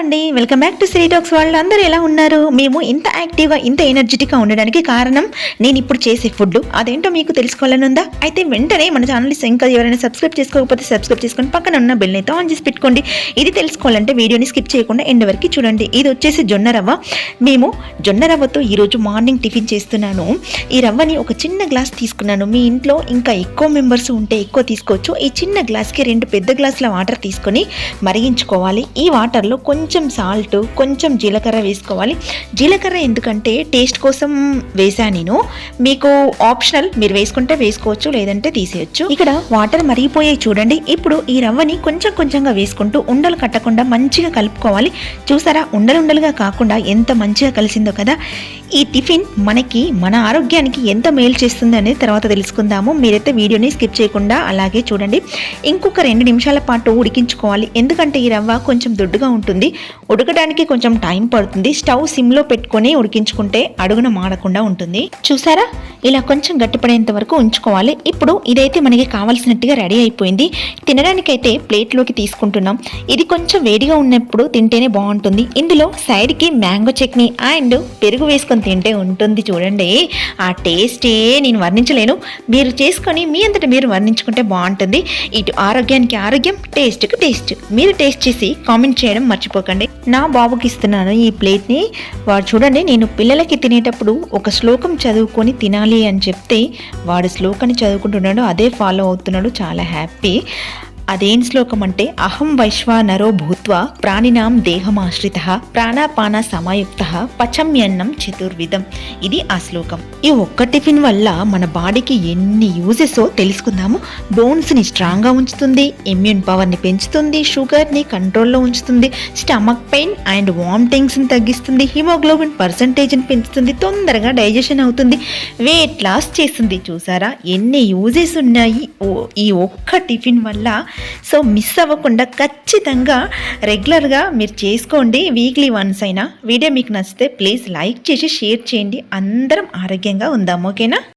అండి. Welcome back to Sri talks వాళ్ళు అందరూ ఎలా ఉన్నారు? మేము ఇంత యాక్టివ్గా ఇంత ఎనర్జెటిక్గా ఉండడానికి కారణం నేను ఇప్పుడు చేసే ఫుడ్ అదేంటో మీకు తెలుసుకోవాలని ఉందా అయితే వెంటనే మన ఛానల్ని ఇంకా ఎవరైనా సబ్స్క్రైబ్ చేసుకోకపోతే సబ్స్క్రైబ్ చేసుకొని పక్కన ఉన్న బెల్ అయితే ఆన్ చేసి పెట్టుకోండి ఇది తెలుసుకోవాలంటే వీడియోని స్కిప్ చేయకుండా ఎండ్ వరకు చూడండి. ఇది వచ్చేసి జొన్న రవ్వ. మేము జొన్న రవ్వతో ఈరోజు మార్నింగ్ టిఫిన్ చేస్తున్నాను. ఈ రవ్వని ఒక చిన్న గ్లాస్ తీసుకున్నాను. మీ ఇంట్లో ఇంకా ఎక్కువ మెంబర్స్ ఉంటే ఎక్కువ తీసుకోవచ్చు. ఈ చిన్న గ్లాస్కి రెండు పెద్ద గ్లాసుల వాటర్ తీసుకొని మరిగించుకోవాలి. ఈ వాటర్లో కొంచెం సాల్ట్ కొంచెం జీలకర్ర వేసుకోవాలి. జీలకర్ర ఎందుకంటే టేస్ట్ కోసం వేసా నేను. మీకు ఆప్షనల్ మీరు వేసుకుంటే వేసుకోవచ్చు లేదంటే తీసేయచ్చు. ఇక్కడ వాటర్ మరిగిపోయాయి చూడండి. ఇప్పుడు ఈ రవ్వని కొంచెం కొంచెంగా తీసుకుంటూ ఉండలు కట్టకుండా మంచిగా కలుపుకోవాలి. చూసారా? ఉండలుండలుగా కాకుండా ఎంత మంచిగా కలిసిందో కదా? ఈ టిఫిన్ మనకి మన ఆరోగ్యానికి ఎంత మేలు చేస్తుంది అనేది తర్వాత తెలుసుకుందాము. మీరైతే వీడియోని స్కిప్ చేయకుండా అలాగే చూడండి. ఇంకొక రెండు నిమిషాల పాటు ఉడికించుకోవాలి. ఎందుకంటే ఈ రవ్వ కొంచెం దొడ్డుగా ఉంటుంది. ఉడకడానికి కొంచెం టైం పడుతుంది. స్టవ్ సిమ్లో పెట్టుకొని ఉడికించుకుంటే అడుగున మాడకుండా ఉంటుంది. చూసారా? ఇలా కొంచెం గట్టిపడేంత వరకు ఉంచుకోవాలి. ఇప్పుడు ఇదైతే మనకి కావాల్సినట్టుగా రెడీ అయిపోయింది. తినడానికైతే ప్లేట్లోకి తీసుకుంటున్నాం. ఇది కొంచెం వేడిగా ఉన్నప్పుడు తింటేనే బాగుంటుంది. ఇందులో సైడ్కి మ్యాంగో చట్నీ అండ్ పెరుగు వేసుకొని తింటే ఉంటుంది చూడండి. ఆ టేస్టే నేను వర్ణించలేను. మీరు చేసుకొని మీ అంతటా మీరు వర్ణించుకుంటే బాగుంటుంది. ఇటు ఆరోగ్యానికి ఆరోగ్యం టేస్ట్కి టేస్ట్. మీరు టేస్ట్ చేసి కామెంట్ చేయడం మర్చిపోకండి. నా బాబుకి ఇస్తున్నాను ఈ ప్లేట్ని. వాడు చూడండి నేను పిల్లలకి తినేటప్పుడు ఒక శ్లోకం చదువుకొని తినాలి అని చెప్తే వాడు శ్లోకాన్ని చదువుకుంటున్నాడు అదే ఫాలో అవుతున్నాడు చాలా హ్యాపీ అదేం శ్లోకం అంటే అహం వైశ్వానరో భూత్వ ప్రాణినాం దేహమాశ్రిత ప్రాణాపాన సమాయుక్త పచమ్యన్నం చతుర్విధం. ఇది ఆ శ్లోకం. ఈ ఒక్క టిఫిన్ వల్ల మన బాడీకి ఎన్ని యూజెసో తెలుసుకుందాము. బోన్స్ని స్ట్రాంగ్గా ఉంచుతుంది ఇమ్యూన్ పవర్ని పెంచుతుంది షుగర్ని కంట్రోల్లో ఉంచుతుంది స్టమక్ పెయిన్ అండ్ వామిటింగ్స్ని తగ్గిస్తుంది హిమోగ్లోబిన్ పర్సంటేజ్ని పెంచుతుంది తొందరగా డైజెషన్ అవుతుంది వెయిట్ లాస్ చేస్తుంది. చూసారా? ఎన్ని యూజెస్ ఉన్నాయి? ఓ- ఈ ఒక్క టిఫిన్ వల్ల సో మిస్ అవ్వకుండా ఖచ్చితంగా రెగ్యులర్గా మీరు చేసుకోండి వీక్లీ వన్స్ అయినా. వీడియో మీకు నచ్చితే ప్లీజ్ లైక్ చేసి షేర్ చేయండి. అందరం ఆరోగ్యంగా ఉందాం ఓకేనా?